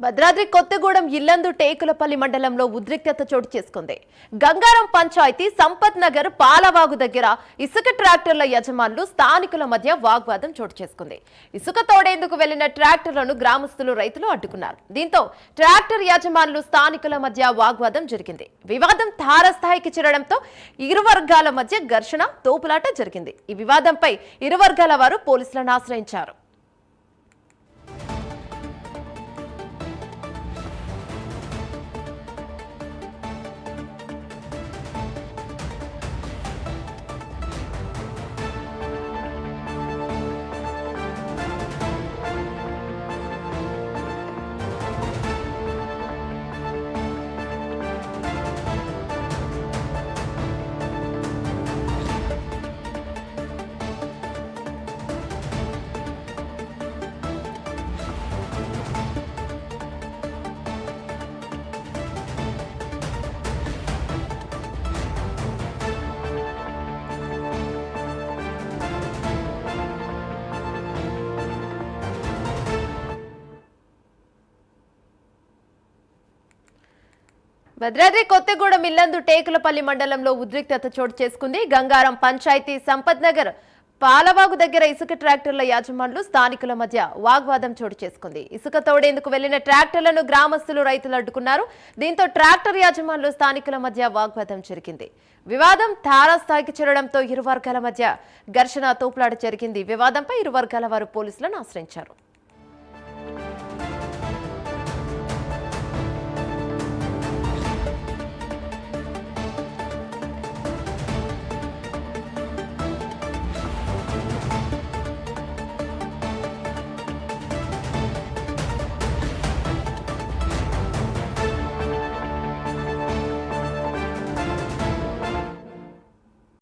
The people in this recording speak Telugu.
భద్రాద్రి కొత్తగూడెం ఇల్లందు టేకులపల్లి మండలంలో ఉద్రిక్తత చోటు చేసుకుంది. గంగారం పంచాయతీ సంపత్ నగర్ పాలవాగు దగ్గర ఇసుక ట్రాక్టర్ల యజమానులు స్థానికుల మధ్య వాగ్వాదం చోటు చేసుకుంది. ఇసుక తోడేందుకు వెళ్ళిన ట్రాక్టర్లను గ్రామస్తులు రైతులు అడ్డుకున్నారు. దీంతో ట్రాక్టర్ యజమానులు స్థానికుల మధ్య వాగ్వాదం జరిగింది. వివాదం తారస్థాయికి చేరడంతో ఇరు వర్గాల మధ్య ఘర్షణ తోపులాట జరిగింది. ఈ వివాదంపై ఇరు వర్గాల వారు పోలీసులను ఆశ్రయించారు. భద్రాద్రి కొత్తగూడెం ఇల్లందు టేకులపల్లి మండలంలో ఉద్రిక్తత చోటు చేసుకుంది. గంగారం పంచాయతీ సంపత్ నగర్ పాలవాగు దగ్గర ఇసుక ట్రాక్టర్ల యాజమానులు స్థానికుల మధ్య వాగ్వాదం చోటు చేసుకుంది. ఇసుక తోడేందుకు వెళ్ళిన ట్రాక్టర్లను గ్రామస్తులు రైతులు అడ్డుకున్నారు. దీంతో ట్రాక్టర్ యాజమానులు స్థానికుల మధ్య వాగ్వాదం జరిగింది. వివాదం తారాస్థాయికి చేరడంతో ఇరు వర్గాల మధ్య ఘర్షణ తోపులాట జరిగింది. వివాదంపై ఇరు వర్గాల వారు పోలీసులను ఆశ్రయించారు.